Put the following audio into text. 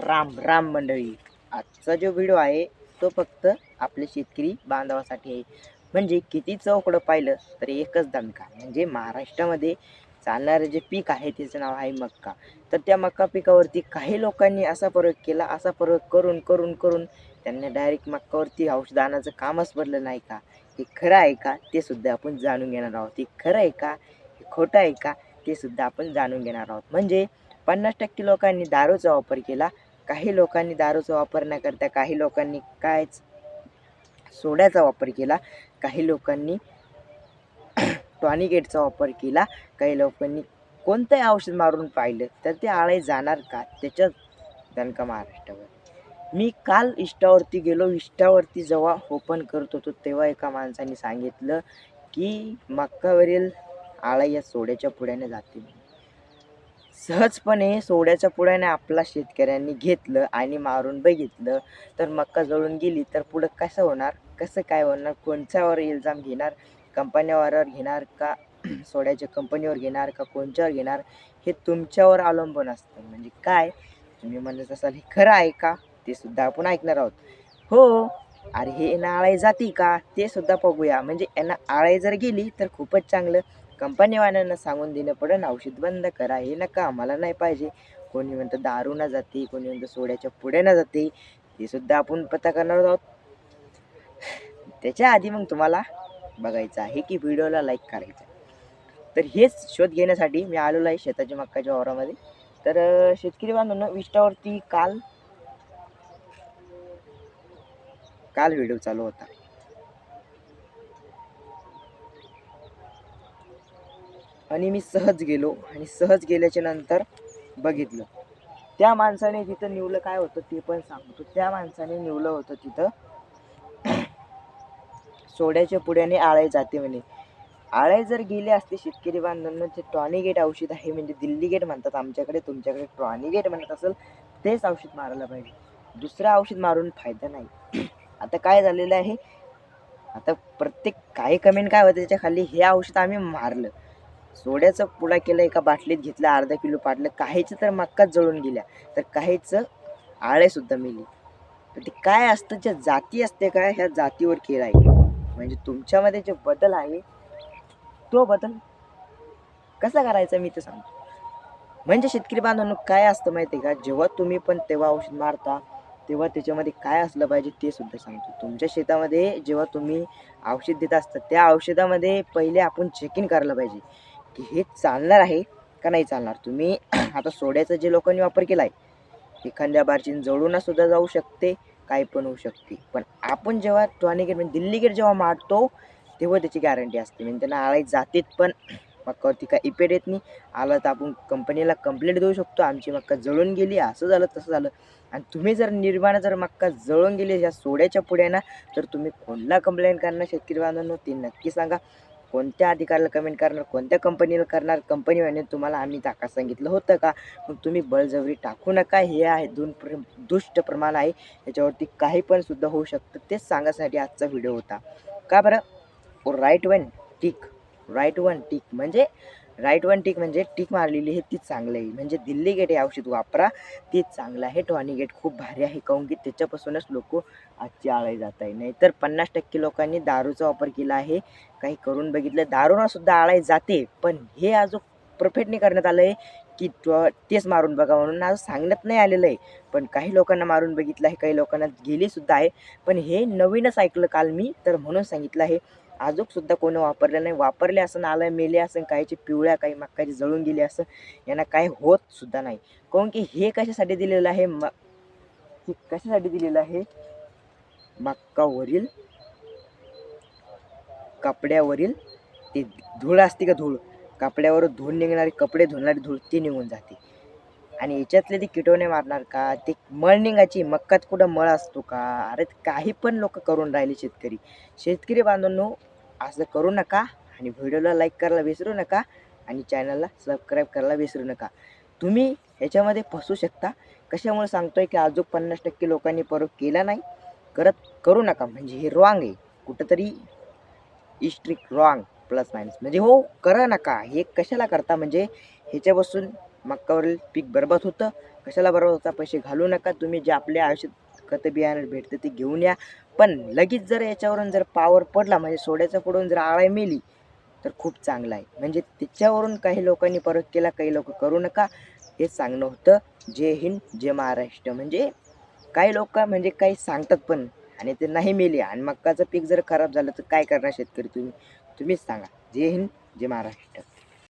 राम राम मंडळी. आजचा जो व्हिडिओ आहे तो फक्त आपल्या शेतकरी बांधवासाठी आहे. म्हणजे किती चौकडं पाहिलं तर एकच दणका. म्हणजे महाराष्ट्रामध्ये चालणारं जे पीक आहे त्याचं नाव आहे मक्का. तर त्या मक्का पिकावरती काही लोकांनी असा प्रयोग केला असा प्रयोग करून करून करून त्यांना डायरेक्ट मक्कावरती औषधानाचं कामच भरलं नाही का? हे खरं आहे का? ते सुद्धा आपण जाणून घेणार आहोत. हे खरं आहे का? हे खोटं आहे का? ते सुद्धा आपण जाणून घेणार आहोत. म्हणजे पन्नास टक्के लोकांनी दारूचा वापर केला काही लोकांनी दारूचा वापर न करता काही लोकांनी कायच सोड्याचा वापर केला काही लोकांनी टॉनिकेटचा वापर केला काही लोकांनी कोणतंही औषध मारून पाहिलं तर ते आळे जाणार का त्याच्यात दणका महाराष्ट्रावर मी काल इष्टावरती गेलो इष्टावरती जेव्हा ओपन करत होतो तेव्हा एका माणसाने सांगितलं की मक्कावरील आळा या सोड्याच्या पुढ्याने जाते म्हणून. सहजपणे सोड्याच्या पुढ्याने आपला शेतकऱ्यांनी घेतलं आणि मारून बघितलं तर मक्का जळून गेली तर पुढं कसं होणार? कसं काय होणार? कोणच्यावर इल्जाम घेणार? कंपन्यावर घेणार का? सोड्याच्या कंपनीवर घेणार का? कोणच्यावर घेणार? हे तुमच्यावर अवलंबून असतं. म्हणजे काय? तुम्ही म्हणत असाल हे खरं आहे का? ते सुद्धा आपण ऐकणार आहोत. हो. अरे हे यांना आळाई जाती का? ते सुद्धा बघूया. म्हणजे यांना आळाई जर गेली तर खूपच चांगलं. कंपनीवाल्यांना सांगून देणं पडेल औषध बंद करा हे नका आम्हाला नाही पाहिजे. कोणी म्हणतं दारू ना जाते कोणी म्हणतं सोड्याच्या पुढे ना जाते ते सुद्धा आपण पता करणार आहोत. त्याच्या आधी मग तुम्हाला बघायचं आहे की व्हिडिओला लाईक करायचं तर हेच शोध घेण्यासाठी मी आलेलो आहे शेताच्या मक्काच्या वावरामध्ये. तर शेतकरी बांधवांनो विष्टावरती काल काल व्हिडिओ चालू होता. आणि मी सहज गेलो आणि सहज गेल्याच्यानंतर बघितलं. त्या माणसाने तिथं निवलं काय होतं ते पण सांगतो. त्या माणसाने निवलं होतं तिथं. सोड्याच्या पुढ्याने आळे जाते म्हणे. आळे जर गेले असते शेतकरी बांधवांना ते टॉनिगेट औषध आहे म्हणजे दिल्ली गेट म्हणतात आमच्याकडे तुमच्याकडे टॉनिगेट म्हणत असेल तेच औषध मारायला पाहिजे. दुसरं औषध मारून फायदा नाही. आता काय झालेलं आहे? आता प्रत्येक काही कमेंट काय होतं त्याच्याखाली हे औषध आम्ही मारलं. सोड्याचं पुडा केलं एका बाटलीत घेतलं अर्धा किलो पाटलं काहीचं तर मक्काच जळून गेल्या. तर काहीचं आळेसुद्धा मिली. तर ते काय असतं ज्या जाती असते काय ह्या जातीवर केलं आहे. म्हणजे तुमच्यामध्ये जे बदल आहे तो बदल कसा करायचा मी ते सांगतो. म्हणजे शेतकरी बांधवांनो काय असतं माहिती आहे का? जेव्हा तुम्ही पण तेव्हा औषध मारता तेव्हा त्याच्यामध्ये काय असलं पाहिजे ते सुद्धा सांगतो. तुमच्या शेतामध्ये जेव्हा तुम्ही औषध देत असता त्या औषधामध्ये पहिले आपण चेकिंग करायला पाहिजे. की हे चालणार आहे का नाही चालणार? तुम्ही आता सोड्याचा जे लोकांनी वापर केला आहे एखाद्या बारचीन जळून सुद्धा जाऊ शकते काही पण होऊ शकते. पण आपण जेव्हा टॉनिकेट म्हणजे दिल्ली गेट जेव्हा मारतो तेव्हा त्याची गॅरंटी असते. म्हणजे त्यांना आळाय जातेत पण मक्कावरती काय इफेक्ट येत नाही. आला तर आपण कंपनीला कंप्लेंट देऊ शकतो. आमची मक्का जळून गेली असं झालं तसं झालं. आणि तुम्ही जर निर्माण जर मक्का जळून गेली या सोड्याच्या पुढे ना तर तुम्ही कोणला कंप्लेंट करणार? शेतकरी बांधवांनो ते नक्की सांगा. कोणत्या अधिकाऱ्याला कमेंट करणार कोणत्या कंपनीला करणार कंपनीवाल्याने तुम्हाला आम्ही टाका सांगितलं होतं का? मग तुम्ही बळजबरी टाकू नका. हे आहे दोन प्र दुष्ट प्रमाण आहे. याच्यावरती काही पण सुद्धा होऊ शकतं. तेच सांगायसाठी आजचा व्हिडिओ होता. का बरं? Right one tick right one tick म्हणजे राईट वन टिक म्हणजे टिक मारलेली आहे तीच चांगलं आहे. म्हणजे दिल्ली गेट हे औषध वापरा तीच चांगलं आहे. टॉनी गेट खूप भारी आहे. काहून की त्याच्यापासूनच लोक आजची आळाई जात आहे. नाहीतर पन्नास टक्के लोकांनी दारूचा वापर केला आहे. काही करून बघितलं दारूनं सुद्धा आळाई जाते. पण हे अजून परफेक्टने करण्यात आलं आहे की त्व- तेच मारून बघा म्हणून आज सांगण्यात नाही आलेलं आहे. पण काही लोकांना मारून बघितलं आहे काही लोकांना गेलीसुद्धा आहे. पण हे नवीनच ऐकलं काल मी तर म्हणून सांगितलं आहे. अजून सुद्धा कोणी वापरलं नाही. वापरले असं आलं मेले असं काहीची पिवळ्या काही मक्काची जळून गेली असं यांना काही होत सुद्धा नाही. काऊन की हे कशासाठी दिलेलं आहे? म हे कशासाठी दिलेलं आहे? मक्कावरील कपड्यावरील ते धूळ असते का धूळ? कपड्यावर धूळ निघणारी कपडे धुणारी धूळ ती निघून जाते. आणि याच्यातले ते किटोने मारणार का? ते मळ निघायची. मक्कात कुठं मळ असतो का? अरे काही पण लोक करून राहिले शेतकरी. शेतकरी बांधवांनो असं करू नका आणि व्हिडिओला लाईक करायला विसरू नका आणि चॅनलला सबस्क्राईब करायला विसरू नका. तुम्ही ह्याच्यामध्ये फसू शकता. कशामुळे सांगतोय की अजून पन्नास टक्के लोकांनी प्रयोग केला नाही? करत करू नका. म्हणजे हे रॉंग आहे. कुठंतरी इस्ट्रिक रॉंग प्लस मायनस म्हणजे हो करा नका. हे कशाला करता? म्हणजे ह्याच्यापासून मक्कावरील पीक बरबाद होतं. कशाला बरबाद होता? पैसे घालू नका. तुम्ही जे आपल्या आयुष्यात खतं बियाणं भेटतं ते घेऊन या. पण लगेच जर याच्यावरून जर पावर पडला म्हणजे सोड्याचा पडून जर आळाय मेली तर खूप चांगलं आहे. म्हणजे त्याच्यावरून काही लोकांनी परत केला काही लोक करू नका. हे सांगणं होतं जय हिंद जय महाराष्ट्र. म्हणजे काही लोक म्हणजे काही सांगतात पण आणि ते नाही मेले. आणि मक्काचं पीक जर खराब झालं तर काय करणार शेतकरी तुम्ही? तुम्हीच सांगा. जय हिंद जय महाराष्ट्र.